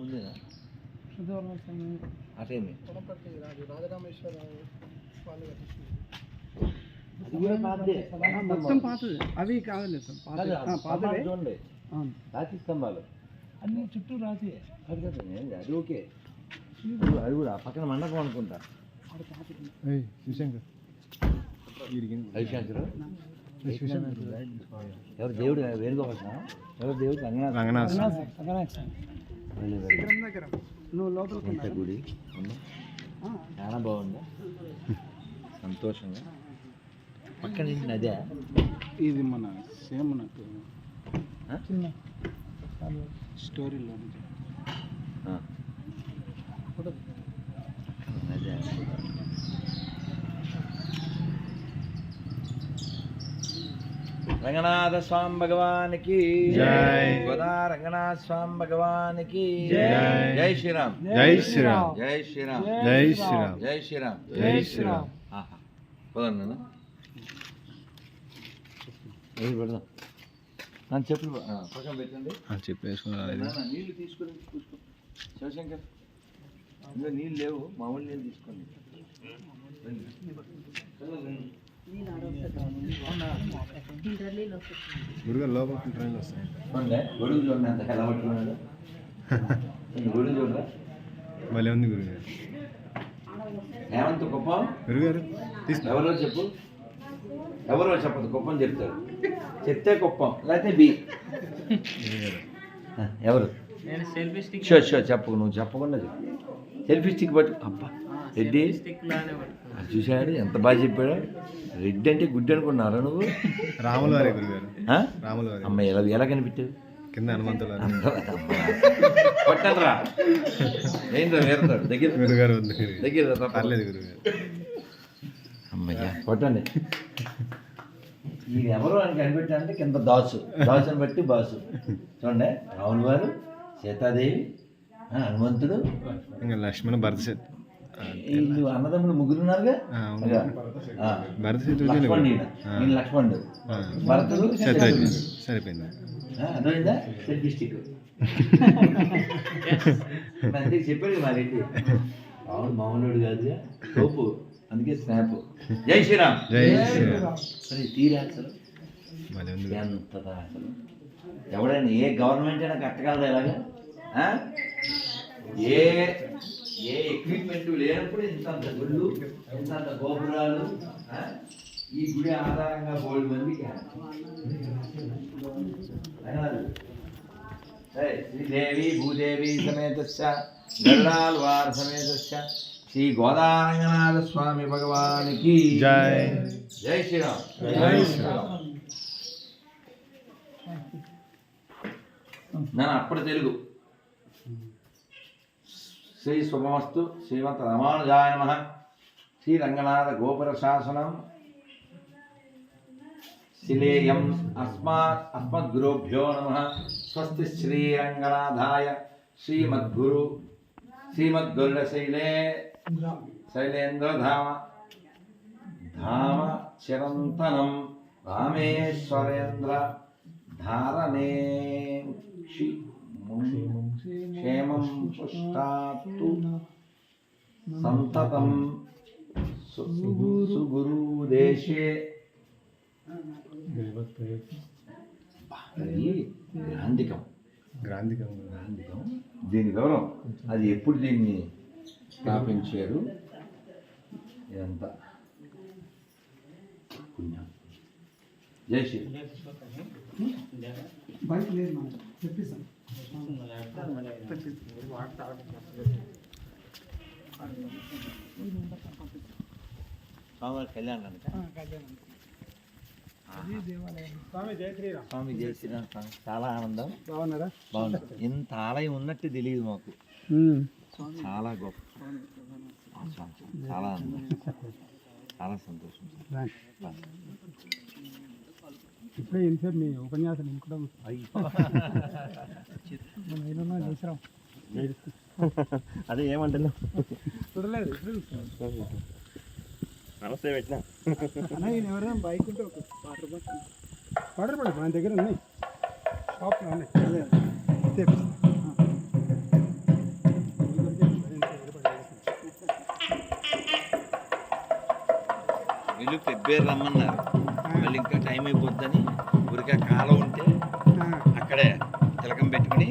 ముందేనా? శుద్ధవర్ణ స్వామి. అటేమి కొనపర్తి రాజు రాజరామేశ్వరరావు వాళ్ళు కట్టించింది అది కూడా పాతదే. ఆ, మొత్తం పాతది. అవి కావాలి సార్. పాతది. చూడండి. రాతి స్తంభాలు. అన్ని చుట్టూ రాసి అది కదా నేను అది ఓకే. అది- కూడా పక్కన మండపం అనుకుంటా. శివశంకర్. ఎవరు దేవుడు? వేణుగోపాల ఎవరు దేవుడు? రంగనాథ్. రంగనాథ్. శిఖరం దగ్గర నువ్వు లోపలికి ఎంత గుడి చాలా బాగుంది. సంతోషంగా. పక్కన నదే. ఇది మన సేమ్ నాకు? చిన్న స్టోరీలో ఆ. నదే రంగనాథ స్వామి భగవానికి జై. గోదా రంగనాథ స్వామి భగవానికి జై. జై శ్రీరామ్. జై శ్రీరామ్. జై శ్రీరామ్. జై శ్రీరామ్. జై శ్రీరామ్. జై శ్రీరామ్. ఆహా. పోదాం నాన్న. ఏది పెడదాం. నన్ను పక్కన పెట్టండి. నీళ్ళు తీసుకొని చూసుకో శివశంకర్ నీళ్ళు లేవు. మామూలు నీళ్ళు తీసుకోండి. గురుగారు లోపల ట్రైన్లు వస్తాయి. భలే ఉంది గురుగారు హేమంత్ కుప్పం? గురుగారు తీసుకో. ఎవరో చెప్పు. ఎవరో చెప్పదు కుప్పం చెప్తారు. చెప్తే కుప్పం లేకపోతే బి. ఎవరు? నేను సెల్ఫీ స్టిక్ షో షో చెప్పకు నువ్వు చెప్పకుండా చెప్పు. సెల్ఫీ స్టిక్ పట్టు. అబ్బా రెడ్డి. స్టిక్ లానే అది చూశాడు ఎంత బాగా చెప్పాడు. రెడ్డి అంటే గుడ్డి అనుకున్నారా నువ్వు? రాముల వారి గురుగారు? రాముల వారి. అమ్మ ఎలా ఎలా కనిపెట్టావు కింద హనుమంతుల వారి. కొట్టరా ఏంటో వేరుతాడు దగ్గర. గురుగారు. దగ్గర. పర్లేదు గురుగారు. అమ్మయ్యా కొట్టండి ఇది ఎవరు అని కనిపెట్టాలంటే కింద దాసు. దాసుని బట్టి బాసు. చూడండి రాములు వారు సీతాదేవి హనుమంతుడు. ఇంకా లక్ష్మణ భరత అన్నదమ్ములు ముగ్గురు. ఉన్నారుగా. భరత. ఈయన. లక్ష్మణుడు భరతుడు సరిపోయింది. అర్థమైందా? సెల్ఫీ స్టిక్ అంతే చెప్పాడు మా రెడ్డి అవును మామూలుడు కాదుగా తోపు అందుకే స్నాప్. జై శ్రీరామ్. జై శ్రీరామ్. సరే తీరా అసలు? భలే ఉంది. గురుగారు. ఎంత అసలు? ఎవడైనా ఏ గవర్నమెంట్ అయినా కట్టగలదా ఇలాగా? ఆ? ఏ ఏ ఎక్విప్మెంట్ లేనప్పుడు ఇంతంత గుళ్ళు ఇంతంత గోపురాలు? ఈ గుడి ఆధారంగా బోల్డ్ మందికి. సరే, శ్రీదేవి భూదేవి సమేతస్య గరుడాల్వార్ సమేతస్య శ్రీ గోదారంగనాథ స్వామి భగవానికి జై. జై శ్రీరామ్. జై శ్రీరామ్. నేను అప్పుడు తెలుగు. శ్రీ శుభమస్తు శ్రీమంత రమానుజాయ నమ శ్రీ రంగనాథ గోపుర శాసనం శిలేయం అస్మాత్ అస్మద్గురుభ్యో నమ. స్వస్తి శ్రీరంగనాథాయ శ్రీమద్గురు శ్రీమద్గురుడ శైలే శైలేంద్రధామ ధామ చిరంతనం రామేశ్వరేంద్ర ధారణే. పుష్టాత్తు సంతతం సు- సుగురుదేశే. అది గ్రాంధికం. గ్రాంధికం. గ్రాంధికం. దీని వివరం. అది ఎప్పుడు దీన్ని స్థాపించారు? ఇదంతా. పుణ్యం. జై శ్రీ. బయట లేదు మనం తెప్పిస్తాం స్వామివారి దేవాలయం. స్వామి జయ శ్రీరామ్. స్వామి జై శ్రీరామ్ స్వామి చాలా ఆనందం. బాగున్నారా? బాగుంది. ఇంత ఆలయం ఉన్నట్టు తెలియదు మాకు. చాలా గొప్ప. చాలా ఆనందం. చాలా సంతోషం. ఇప్పుడే ఏంటి సార్ మీ ఉపన్యాసం ఇంకడం ఏమన్నా చేసిరాం అదే ఏమంటే చూడలేదు నమస్తే పెట్టినా. ఎవరైనా బైక్ ఉంటే ఒక వాటర్ బాటిల్ వాటర్ బాటిల్ మన దగ్గర ఉన్నాయి. షాప్లో ఉన్నాయి. వీళ్ళు పెద్ద రమ్మన్నారు. మళ్ళీ ఇంకా టైం అయిపోద్దని ఊరికే కాలం ఉంటే అక్కడే తిలకం పెట్టుకుని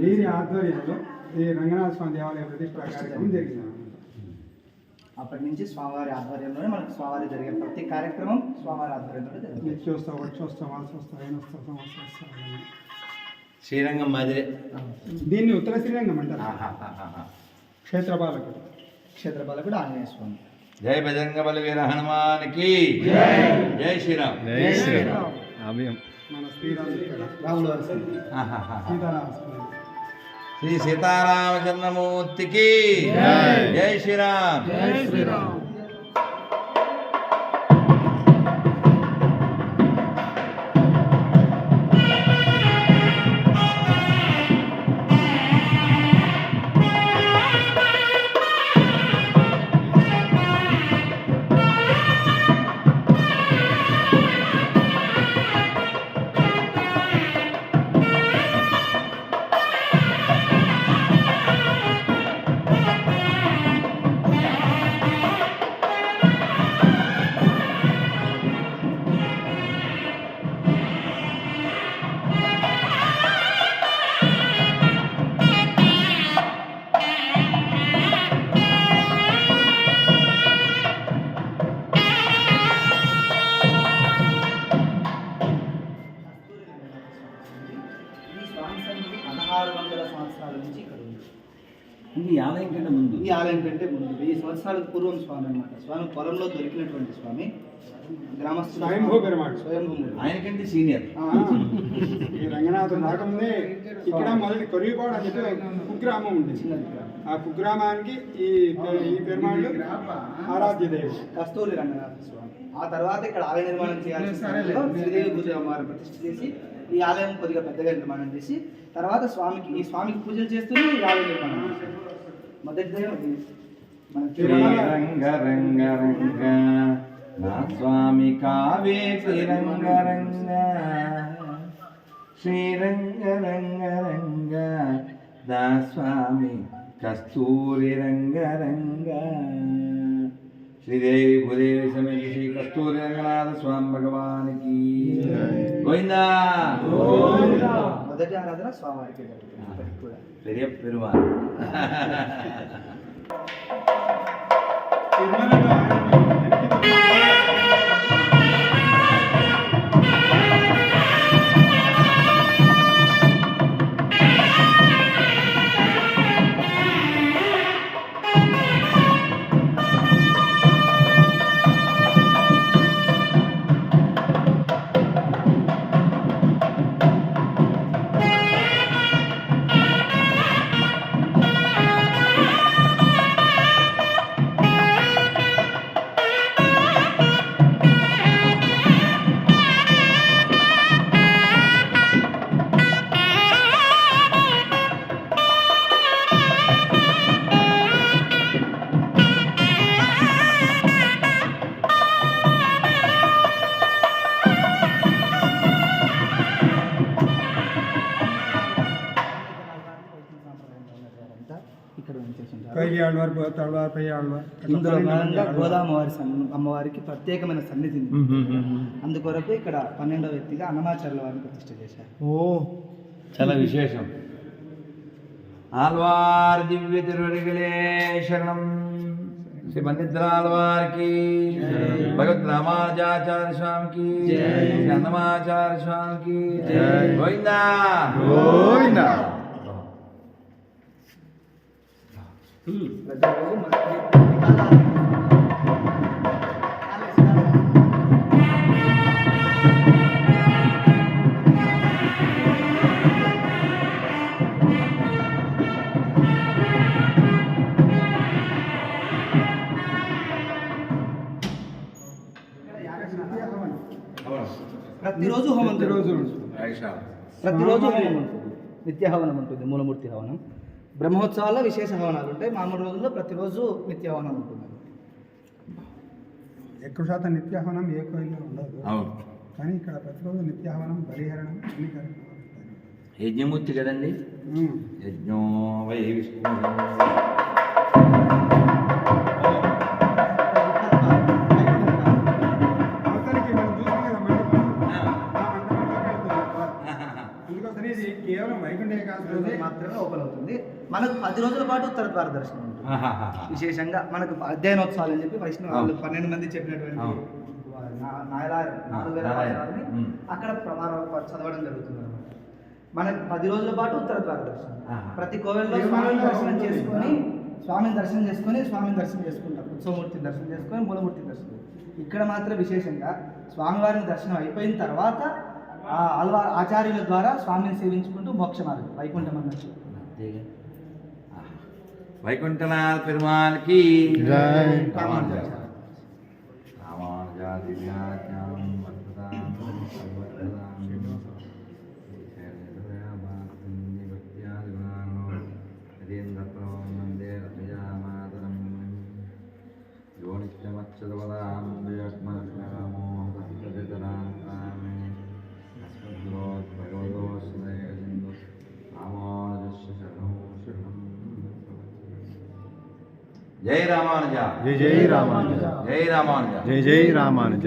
వీరి ఆధ్వర్యంలో ఈ రంగనాథ స్వామి దేవాలయ ప్రతిష్టా కార్యక్రమం జరిగింది? అప్పటి నుంచి స్వామివారి ఆధ్వర్యంలోనే మనకు స్వామివారి జరిగే ప్రతి కార్యక్రమం స్వామివారి ఆధ్వర్యంలో జరుగుతుంది. వక్షోత్సవ మాసోత్సవ అయినోత్సవ సంవత్సరోత్సవ శ్రీరంగం మాదిరే. దీన్ని ఉత్తర శ్రీరంగం అంటారు. క్షేత్రపాలకుడు క్షేత్రపాల కూడా ఆంజనేయ స్వామి. జై బజరంగ బలి వీర హనుమానికి. జై. శ్రీరామ్. అభయం. మన శ్రీరాముడు ఇక్కడ. రాముల శ్రీ సీతారామచంద్రమూర్తికి జై. శ్రీరామ్. ఈ ముందు వెయ్యి సంవత్సరాలకు పూర్వం స్వామి అన్నమాట. స్వామి పొలంలో దొరికినటువంటి స్వామి. గ్రామస్తులు స్వయంభూ ఆయనకంటే సీనియర్. ఈ రంగనాథుడు రాకముందే ఇక్కడ మొదటి కొరివిపాడు అని చెప్పి కుగ్రామం ఉండేది. గ్రామం ఆ కుగ్రామానికి ఈ ఈ పెరుమాళ్ళు ఆరాధ్య దేవుడు కస్తూరి రంగనాథ స్వామి. ఆ తర్వాత ఇక్కడ ఆలయ నిర్మాణం చేయాల్సిన సమయంలో శ్రీదేవి పూజ అమ్మవారిని ప్రతిష్ఠ చేసి ఈ ఆలయం కొద్దిగా పెద్దగా నిర్మాణం చేసి తర్వాత స్వామికి ఈ స్వామికి పూజలు చేస్తూనే ఈ ఆలయం నిర్మాణం చేశారు మొదటిదే ఇది మనకి శ్రీరంగ రంగ రంగ నా స్వామి కావేటి రంగ రంగ శ్రీరంగ రంగ రంగ నా స్వామి కస్తూరి రంగ రంగ శ్రీదేవి భూదేవి సమేత శ్రీ కస్తూరి రంగనాథ స్వామి భగవానికి గోవిందా మొదటి ఆరాధన స్వామివారికి జరుగుతుంది ఇప్పటికి ఇందులో భాగంగా గోదామవారి సన్ని అమ్మవారికి ప్రత్యేకమైన సన్నిధి ఉంది అందుకొరకు ఇక్కడ పన్నెండవ వ్యక్తిగా అన్నమాచార్యుల వారిని ప్రతిష్ఠ చేశారు. చాలా విశేషం. ఆల్వార్ దివ్య తిరువడిகளே శరణం. శ్రీ పండితులాల్వార్కి భగవత్ రామానుజాచార్య స్వామికి శ్రీ అన్నమాచార్య స్వామికి గోవిందా. గోవిందా. ప్రతిరోజు మనకి ప్రతిరోజు హోమం ప్రతిరోజు ప్రతిరోజు హవనం ఉంటుంది నిత్య హవనం ఉంటుంది మూలమూర్తి హవనం. బ్రహ్మోత్సవాల్లో విశేష హవనాలు ఉంటాయి. మామూలు రోజుల్లో ప్రతిరోజు నిత్య హవనం ఉంటుంది. ఎక్కువ శాతం నిత్యాహవనం ఏ కోయిల్లో ఉండదు. అవును. కానీ ఇక్కడ ప్రతిరోజు నిత్యాహవనం బలిహరణం అన్ని కార్యక్రమాలు యజ్ఞమూర్తి కదండి. యజ్ఞో వై విష్ణు. కేవలం వైకుంఠ ఏకాదశి మాత్రమే ఓపెన్ అవుతుంది. మనకు పది రోజుల పాటు ఉత్తర ద్వార దర్శనం ఉంటుంది విశేషంగా మనకు అధ్యయనోత్సవాలు అని చెప్పి వైష్ణవ. పన్నెండు మంది చెప్పినటువంటి నాలుగు వేల. అక్కడ ప్రమాణం చదవడం జరుగుతుంది మనకు పది రోజుల పాటు ఉత్తర ద్వార దర్శనం. ప్రతి కోవెల్లో స్వామిని దర్శనం. చేసుకొని స్వామిని దర్శనం చేసుకొని స్వామిని దర్శనం చేసుకుంటాం ఉత్సవమూర్తిని దర్శనం చేసుకొని మూలమూర్తిని దర్శనం ఇక్కడ మాత్రం విశేషంగా స్వామివారిని దర్శనం అయిపోయిన తర్వాత ఆ ఆల్వా ఆచార్యుల ద్వారా స్వామిని సేవించుకుంటూ మోక్ష మార్గం వైకుంఠం అన్నట్టు. వైకుంఠనాథ్ పెరుమాల్కి జై. రామానుజాచార్య. రామానుజ. జై జై రామానుజ. జై రామానుజ. జై జై రామానుజ.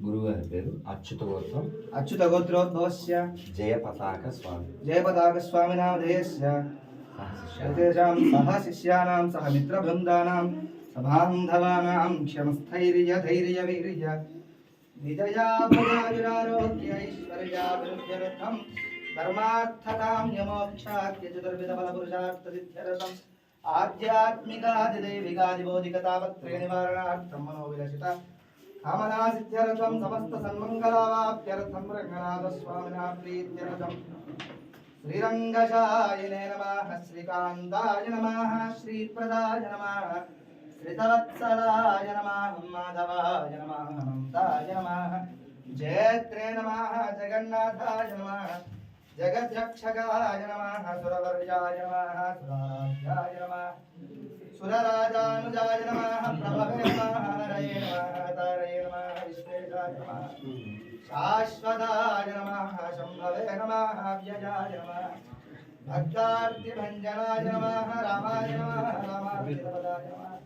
భక్తస్య గురుగారి పేరు అచ్యుత గోత్రం అచ్యుత గోత్రోద్భవస్య జయ పతాక స్వామి జయపతాక స్వామినామధేయస్య ఏతేషాం సహ శిష్యానాం సహ మిత్రబృందానాం సబాంధవానాం క్షమస్థైర్య ధైర్య వీర్య విజయాపదాయురారోగ్యైశ్వర్యాభివృద్ధ్యర్థం ధర్మార్థకామ్యమోక్షాద్యచతుర్విధఫలపురుషార్థసిద్ధ్యర్థం ఆధ్యాత్మికాదిదైవికాదిబోధికతాపత్రయ నివారణార్థం మనోవిలసిత కామనాసిద్ధ్యరథం సమస్త సన్మంగళావాప్యర్థం రంగనాథ స్వామినా ప్రీత్యర్థం శ్రీరంగశాయనే నమ శ్రీకాంతాయ నమ శ్రీప్రదాయ నమ శ్రీతవత్సలాయ నమ మాధవాయ నమ అనంతాయ నమ జయత్రే నమ జగన్నాథాయ నమ జగద్రక్షకాయ నమ సురవర్యాయ నమ సురాధ్యాయ నమ. సురరాజానుజాయ నమ. ప్రభవే నమ హరయే నమ తారయే నమ విశ్వేశాయ నమ శాశ్వతాయ నమః శంభవే నమః వ్యయాయ నమః భక్తార్థిభంజనాయ నమః రామాయ నమః రామాభిపదాయ నమః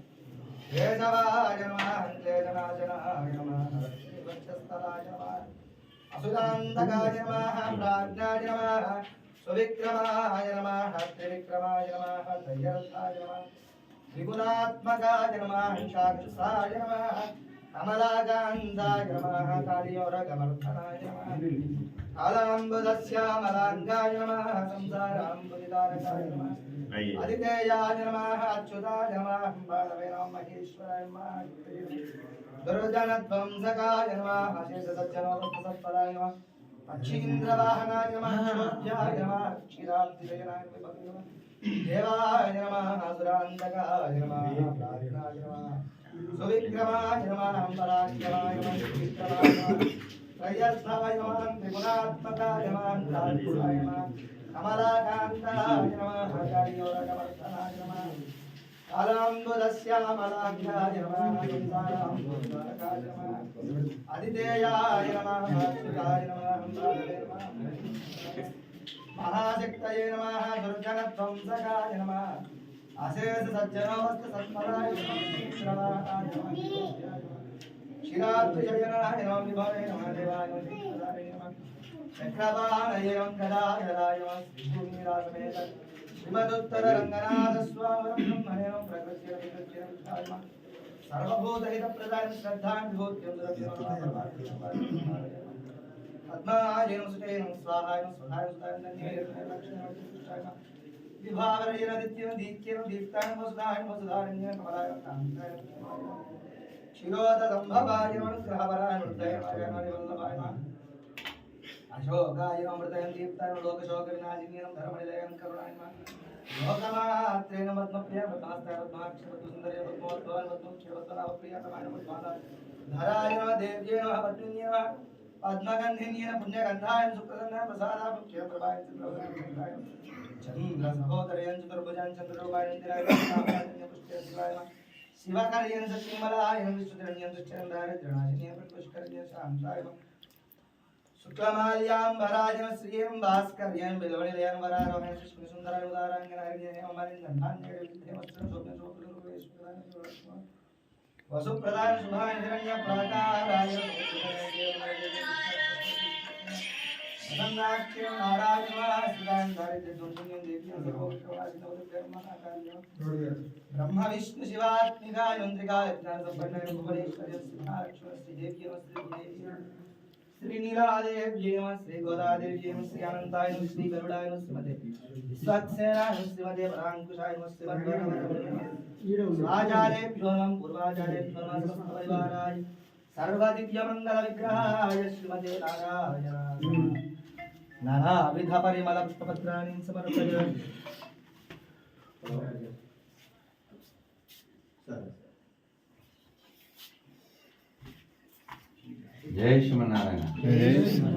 కేశవాయ నమః క్లేశనాశనాయ నమః శ్రీవక్షస్థలాయ నమః అసురాంధకాయ నమః ప్రాజ్ఞాయ నమః సువిక్రమాయ నమః త్రివిక్రమాయ నమః త్రయరథాయ నమః నమః కమలాకాంతాయ నమః కాళియోరగమర్ధనాయ నమః కాళాంబుదశ్యామలాంగాయ నమః సంసారాంబుదితారకాయ నమః అదితేయాయ నమః అచ్యుతాయ నమః బాలవే నమః మహేశ్వరాయ నమః దుర్జనధ్వంసకాయ నమః అశేష సజ్జనోపసత్పదాయ నమః పక్షీంద్రవాహనాయ నమః శోభ్యాయ నమః క్షీరాబ్దిశయనాయ నమః దేవాయ నమః అసురాంతకాయ నమః ప్రాజ్ఞాయ నమః. సువిక్రమాయ నమః పరాక్రమాయ నమః విక్రమాయ నమః. త్రయస్థాయ నమః త్రిగుణాత్మకాయ నమః త్రాత్మకాయ నమః. కమలాకాంతాయ నమః హరియోరకవర్తనాయ నమః. కాలాంబుదశ్యామలాఖ్యాయ నమః సంసారాంబుదారకాయ నమః. అదితేయాయ నమః అచ్యుతాయ నమః బాలవే నమః. మహాశక్తయే నమః దుర్జనధ్వంసకాయ నమః. అశేష సజ్జనోమస్త సత్పరాయ నమః. క్షీరాద్రిజయనాయ నమః విభవే నమః దేవాయ నమః శ్రీపదాయ నమః. చక్రపాణయ నమః శ్రీభూమిరాజమేత శ్రీమదుత్తర రంగనాథ స్వామి బ్రహ్మణే నమః. సర్వభూతహిత ప్రదాయ శ్రద్ధాం విభూత్యం పద్మాయనం సుతేనం స్వాహాయం స్వధాయం సుతాయం ధన్యేన లక్ష్మీం దీత్యం దీప్తాయం వసుధాయం వసుధారణ్యం కమలాయం శిరోద సంభవాయ అనుగ్రహవరాయ హృదయమాయ వల్లభాయ అశోకాయ అమృతయం దీప్తాయం లోకశోక వినాశినీయం ధర్మనిలయం లోకమాత్రేణ పద్మప్రియ పద్మాస్తాయ పద్మాక్షర సుందరే పద్మోద్భవాన్ పద్మక్షర పద్మనాభ ప్రియ రమాయ పద్మానాథ ధరాయ पद्मगन्धिन्येन पुण्यगन्धाय सुप्रसन्नाय प्रसादाय मुख्य प्रभाय चन्द्र सहोदरयं चतुर्भुजं चन्द्रोपायं तिरायं पुष्टं शिवाय शिवाकरयं सत्यमलायं विश्वदरण्यं दुष्टं दारिद्रनाशिनीयं पुष्करण्यं शान्ताय शुक्लमाल्याम्बराजं श्रियं भास्कर्यं बिलवणिलयं वरारोहण सुष्मिन् सुन्दराय उदाराङ्गनारिण्यं मलिन्दं धान्यं वस्त्रं स्वप्नशोभरूपेश्वराय वसुप्रधान सुभाय हिरण्य प्राकाराय। नंदाख्य नाराज़ वासुदान दारिद्र दुर्गुण्य देखियो सर्वोपवाद नव कर्मणा कार्य ब्रह्म विष्णु शिवात्मिका यंत्रिका ज्ञान संपन्न भुवनेश्वर सिद्धार्थ श्री देखियो श्री देखियो శ్రీ నీలాదేవ్యే నమ శ్రీ గోదాదేవ్యే నమ శ్రీ అనంతాయ నమ శ్రీ గరుడాయ నమ శ్రీమతే విశ్వక్సేనాయ నమ శ్రీమతే పరాంకుశాయ నమ శ్రీమతే ఆచార్యేభ్యో నమ పూర్వాచార్యేభ్యో నమ సమస్త పరివారాయ సర్వదివ్య మంగళ విగ్రహాయ శ్రీమతే నారాయణ నానావిధ పరిమళ పుష్పపత్రాన్ని సమర్పయామి జయ జై శ్రీమన్నారాయణ. విష్ణు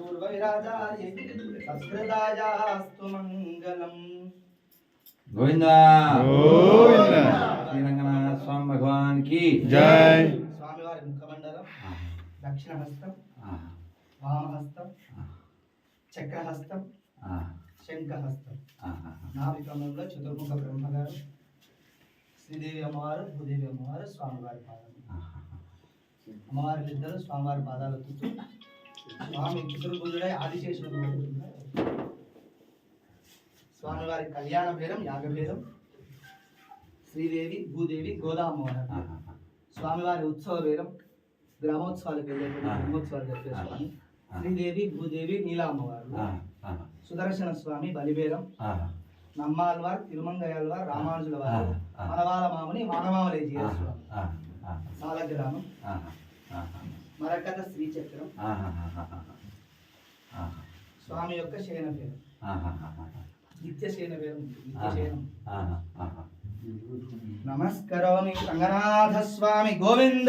పూర్వవిరాచార్య సంస్కృతాయాస్తు మంగళం. గోవింద. గోవింద. శ్రీరంగనాథ స్వామి భగవాన్కి జై. స్వామివారి ముఖమండలం. దక్షిణ హస్తం ఆ, వామహస్తం. ఆ, చక్రహస్తం. ఆ, శంఖహస్తం. ఆ, నాభికంలో చతుర్ముఖ బ్రహ్మగారు. శ్రీదేవి అమ్మవారు భూదేవి అమ్మవారు స్వామివారి పాదాలు. ఆ, అమ్మవారి ఇద్దరు స్వామివారి పాదాలు స్వామి చతుర్భుజుడై ఆదిశేషుడు. స్వామివారి కళ్యాణ భేదం యాగభేదం శ్రీదేవి భూదేవి గోదా అమ్మవారు ఆ, స్వామివారి ఉత్సవ వేరం గ్రామోత్సవాలకు వెళ్ళేటువంటి. బ్రహ్మోత్సవాలు జరిపే. స్వామి. శ్రీదేవి భూదేవి నీలా అమ్మవారు ఆ, ఆ, సుదర్శన స్వామి బలిబేరం. నమ్మాల్వార్ తిరుమంగయాల్వార్ రామానుజుల వారు. మనవాల మాముని జీవ స్వామి సాలగ్రామం. మరకత ఆ, ఆ, స్వామి యొక్క శయన పేరు ఆ, ఆ, ఆ, నిత్య శయన. పేరు నిత్య శయనం. నమస్కరోమి రంగనాథ స్వామి గోవింద.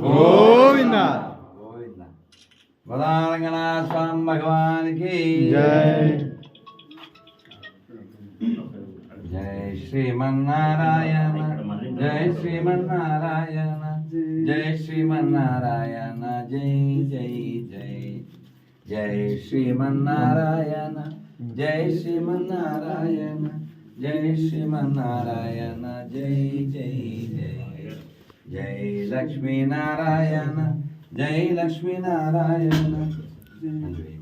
గోవింద. గోవింద. స్వామి భగవాన్కి జై. జై శ్రీమన్నారాయణ. జై శ్రీమన్నారాయణ. జై శ్రీమన్నారాయణ జై జై జై. జై శ్రీమన్నారాయణ జై శ్రీమన్నారాయణ జై శ్రీమన్నారాయణ జై జై జై. జై లక్ష్మీనారాయణ జై లక్ష్మీనారాయణ జై.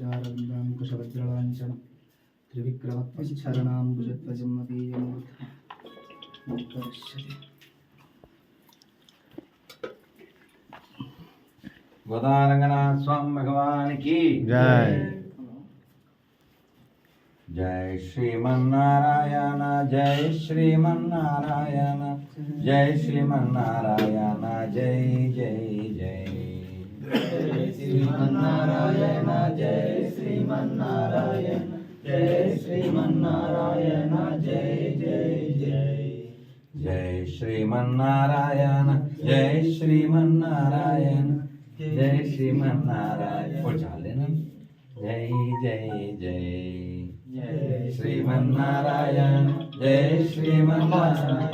శంకరధ్వజారంకుశవజ్రలాంఛనం త్రివిక్రమత్వశరణాంబుజధ్వజం మదీయం గోదారంగనాథ స్వామి భగవాన్కి జై జై శ్రీమన్నారాయణ జై శ్రీమన్నారాయణ జై శ్రీమన్నారాయణ జై జై జై జై శ్రీమన్నారాయణ జై శ్రీమన్నారాయణ జై శ్రీమన్నారాయణ జై జై జై. జై శ్రీమన్నారాయణ జై శ్రీమన్నారాయణ జై శ్రీమన్నారాయణ. చాలేనా? జై జై జై. జై శ్రీమన్నారాయణ. జై శ్రీమన్నారాయణ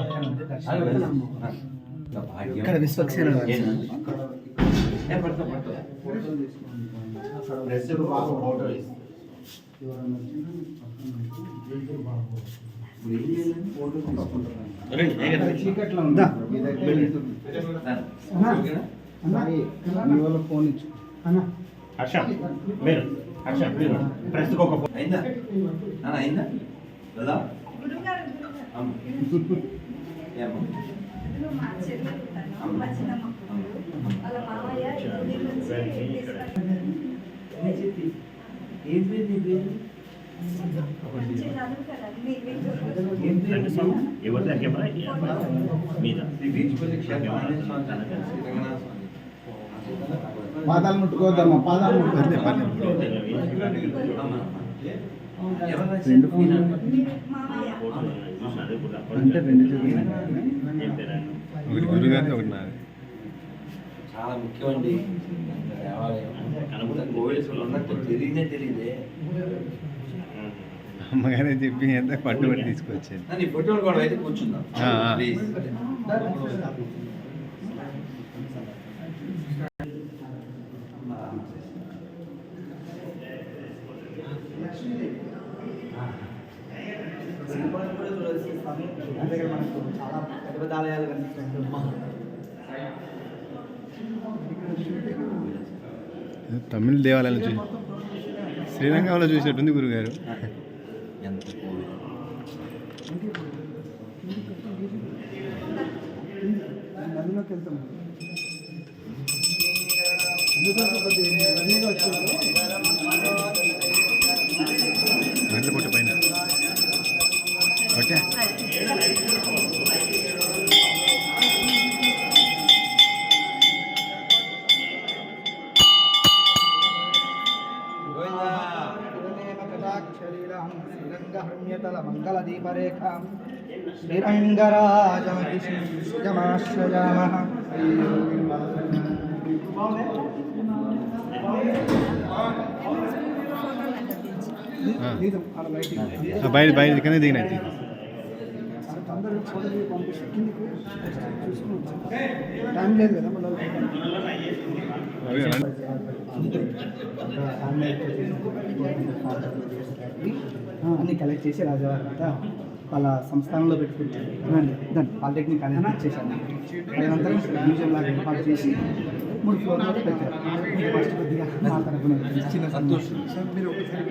ఇక్కడ విశ్వక్సేనుడు వారు. చీకట్లో ఉందా ఫోన్ ఇచ్చు హర్ష మీరు హర్ష మీరు ప్రెస్కి ఒక ఫోన్ అయిందా అయిందా వెళ్దాం అమ్మ. ఏం పేరు నీ పేరు మంచి చదువుతాడు. మీద పాదాలు ముట్టుకోవద్దమ్మా పాదాలు పర్లే, రెండు ఫోన్లు. అంటే రెండు చేతులు. ఒకటి గురుగారి ఒకటి నా చాలా ముఖ్యమండి. దేవాలయం. ఉన్నట్టు తెలియదే అమ్మగానే చెప్పి ఎంత పట్టుబడి తీసుకొచ్చాను నీ ఫోటోలు కూడా అయితే కూర్చుందాం. ప్లీజ్ దగ్గర మనకు చాలా పెద్ద పెద్ద ఆలయాలు కనిపిస్తున్నాయి తమిళ దేవాలయాలు చూసి శ్రీలంకలో చూసినట్టుంది గురుగారు. ఎంత శ్రీరంగరాజమహిషమాశ్రయామः ఆ, బయట బయట కింద దిగినది అందరూ ఫోటోలు పంపిస్తే కిందికి చూసుకుని టైం లేదు కదా మళ్ళీ అన్ని కలెక్ట్ చేసి రాజావారి అంతా వాళ్ళ సంస్థానంలో పెట్టుకుంటారు. పాలిటెక్నిక్ అనేది ఇచ్చేసాను అనంతరం మ్యూజియం లాగా ఏర్పాటు చేసి మూడు ఫ్లోర్లో పెట్టారు. ఫస్ట్ కొద్దిగా మా తరఫున చిన్న సంతోషం. సార్ మీరు ఒకసారి